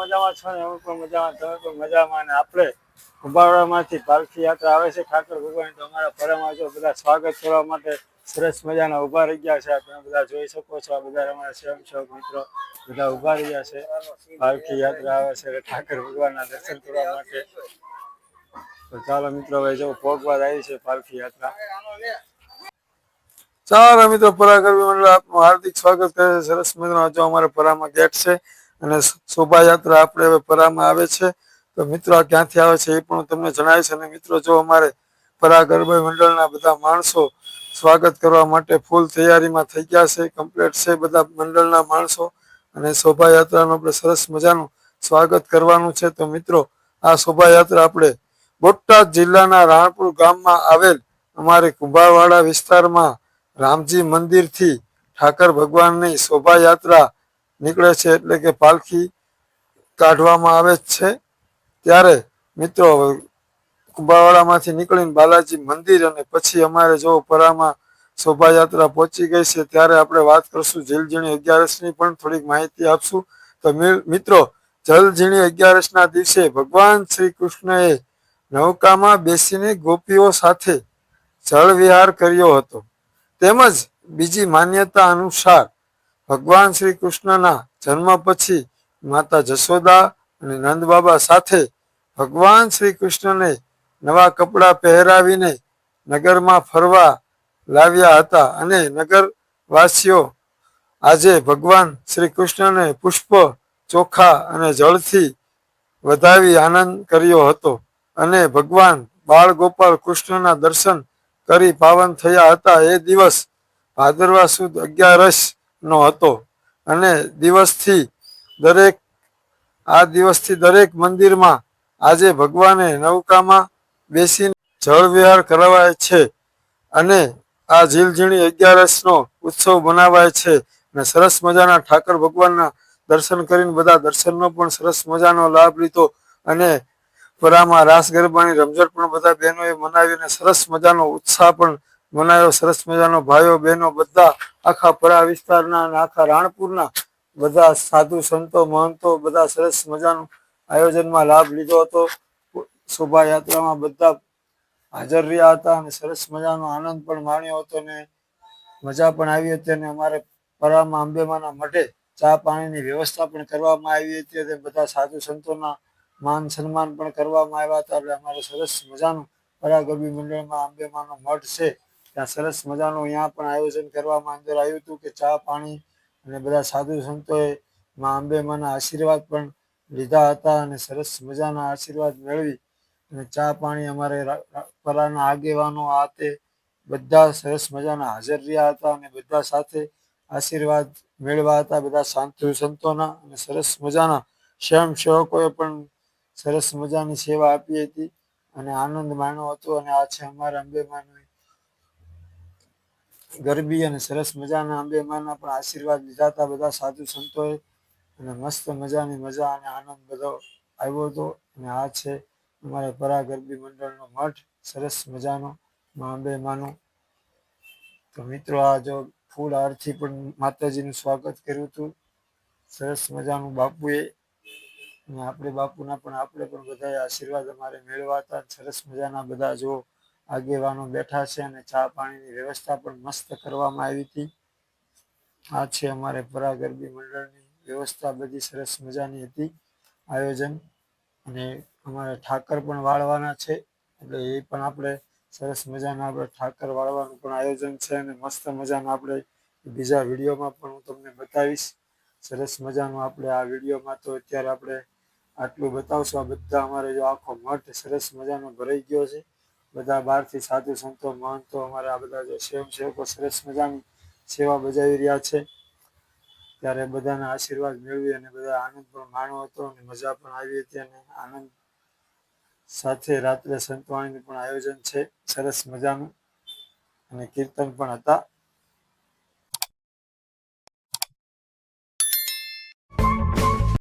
મજામાં છો ને? પણ મજામાં, તમે પણ મજામાં અને આપણે યાત્રા આવે છે. ઠાકર ભગવાન તો અમારા જો બધા સ્વાગત કરવા માટે સરસ મજાના ઊભા રહી ગયા છે. તમે બધા જોઈ શકો છો. બધા અમારા સ્વયંસેવક મિત્રો બધા ઊભા રહ્યા છે. પાલખી યાત્રા આવે છે ઠાકર ભગવાનના દર્શન કરવા માટે. ચાલો મિત્રો ભાઈ જો ભોગવાદ આવી છે પાલખી યાત્રા. ચાલો મિત્રો, પરાકર્મી મંડળ આપનું હાર્દિક સ્વાગત કરે છે. સરસ મિત્રો જો અમારે પરામાં ગેટ છે અને શોભાયાત્રા આપણે હવે પરામાં આવે છે. તો મિત્રો, આ ક્યાંથી આવે છે એ પણ તમને જણાવીશ અને મિત્રો, જો અમારે પરાગરભાઈ મંડળના બધા માણસો સ્વાગત કરવા માટે ફૂલ તૈયારીમાં થઈ ગયા છે કમ્પ્લીટ છે બધા મંડળના માણસો અને શોભાયાત્રાનું આપણે સરસ મજાનું સ્વાગત કરવાનું છે. તો મિત્રો, આ શોભાયાત્રા આપણે બોટાદ જિલ્લાના રાણપુર ગામમાં આવેલ અમારે કુંભારવાડા વિસ્તારમાં રામજી મંદિરથી ઠાકર ભગવાનની શોભાયાત્રા નીકળે છે એટલે કે પાલખી કાઢવામાં આવે છે. ત્યારે મિત્રો કુંભાવાડામાંથી નીકળીને બાલાજી મંદિર અને પછી અમારે જો પરામાં શોભાયાત્રા પહોંચી ગઈ છે ત્યારે આપણે વાત કરશું જલઝીણી અગિયારસની પણ થોડીક માહિતી આપશું. તો મિત્રો જલઝીણી અગિયારસના દિવસે ભગવાન શ્રી કૃષ્ણએ નૌકામાં બેસીને ગોપીઓ સાથે જળ વિહાર કર્યો હતો. તેમજ બીજી માન્યતા અનુસાર ભગવાન શ્રી કૃષ્ણના જન્મ પછી માતા જશોદા અને નંદબાબા સાથે ભગવાન શ્રી કૃષ્ણને નવા કપડાં પહેરાવીને નગરમાં ફરવા લાવ્યા હતા અને નગરવાસીઓ આજે ભગવાન શ્રી કૃષ્ણને પુષ્પ, ચોખા અને જળથી વધાવી આનંદ કર્યો હતો અને ભગવાન બાળ ગોપાલ કૃષ્ણના દર્શન કરી પાવન થયા હતા. એ દિવસ ભાદરવા સુદ અગિયારસ નો હતો. અને દિવસથી દરેક, આ દિવસથી દરેક મંદિરમાં આજે ભગવાને નૌકામાં બેસીને જળ વિહાર કરાવાય છે અને આ ઝીલઝીણી અગિયારસનો ઉત્સવ મનાવાય છે. અને સરસ મજાના ઠાકર ભગવાનના દર્શન કરીને બધા દર્શનનો પણ સરસ મજાનો લાભ લીધો અને પરામાં રાસ ગરબાની રમઝટ પણ બધા બહેનોએ મનાવીને સરસ મજાનો ઉત્સાહ પણ મનાવ્યો સરસ મજાનો ભાઈઓ બહેનો બધા આખા પરા વિસ્તારના અને આખા રાણપુરના બધા સાધુ સંતો, મહંતો બધા સરસ મજાનું આયોજનમાં લાભ લીધો હતો. શોભાયાત્રામાં બધા હાજર રહ્યા હતા અને સરસ મજાનો આનંદ પણ માણ્યો હતો ને મજા પણ આવી હતી અને અમારે પરામાં અંબેમાના મઠે ચા પાણીની વ્યવસ્થા પણ કરવામાં આવી હતી અને બધા સાધુ સંતોના માન સન્માન પણ કરવામાં આવ્યા હતા. એટલે અમારે સરસ મજાનું પરાગરબી મંડળમાં અંબેમાનો મઠ છે. ત્યાં સરસ મજાનું અહીંયા પણ આયોજન કરવામાં અંદર આવ્યું હતું કે ચા, પાણી અને બધા સાધુ સંતોએ માં અંબેમાના આશીર્વાદ પણ લીધા હતા અને સરસ મજાના આશીર્વાદ મેળવી. અને ચા, પાણી અમારે પરાના આગેવાનો આ તે બધા સરસ મજાના હાજર રહ્યા હતા અને બધા સાથે આશીર્વાદ મેળવ્યા હતા. બધા સાધુ સંતોના અને સરસ મજાના સ્વયંસેવકોએ પણ સરસ મજાની સેવા આપી હતી અને આનંદ માણ્યો હતો અને આ છે અમારા અંબેમાનું ગરબી અને સરસ મજાના અંબેમાના પણ આશીર્વાદ લીધા હતા બધા સાધુ સંતોએ. અને મસ્ત મજાની મજા અને આનંદ બધો આવ્યો હતો. અને આ છે અમારા પરા ગરબી મંડળનો મઠ. સરસ મજાનો મા અંબેમાનો. તો મિત્રો, આ જો ફૂલ હારથી પણ માતાજીનું સ્વાગત કર્યું હતું. સરસ મજાનું બાપુએ અને આપણે બાપુના પણ આપણે પણ બધા આશીર્વાદ અમારે મેળવા હતા. સરસ મજાના બધા જો આગેવાનો બેઠા છે અને ચા પાણીની વ્યવસ્થા પણ મસ્ત કરવામાં આવી હતી. આ છે અમારે પરાગરબી મંડળની વ્યવસ્થા, બધી સરસ મજાની હતી આયોજન. અને અમારે ઠાકર પણ વાળવાના છે, એટલે એ પણ આપણે સરસ મજાના આપણે ઠાકર વાળવાનું પણ આયોજન છે અને મસ્ત મજાના આપણે બીજા વિડીયોમાં પણ હું તમને બતાવીશ. સરસ મજાનું આપણે આ વિડીયોમાં તો અત્યારે આપણે આટલું બતાવશું આ બધા અમારે જો આખો મઠ સરસ મજાનો ભરાઈ ગયો છે. બધા બહારથી સાધુ સંતો, મહંતો અમારે આ બધા જે સ્વયંસેવકો સરસ મજાની સેવા બજાવી રહ્યા છે. ત્યારે બધાના આશીર્વાદ મેળવી અને બધા આનંદ પણ માણ્યો હતો અને મજા પણ આવી હતી અને આનંદ સાથે રાત્રે સંતવાણીનું પણ આયોજન છે. સરસ મજાનું અને કીર્તન પણ હતા.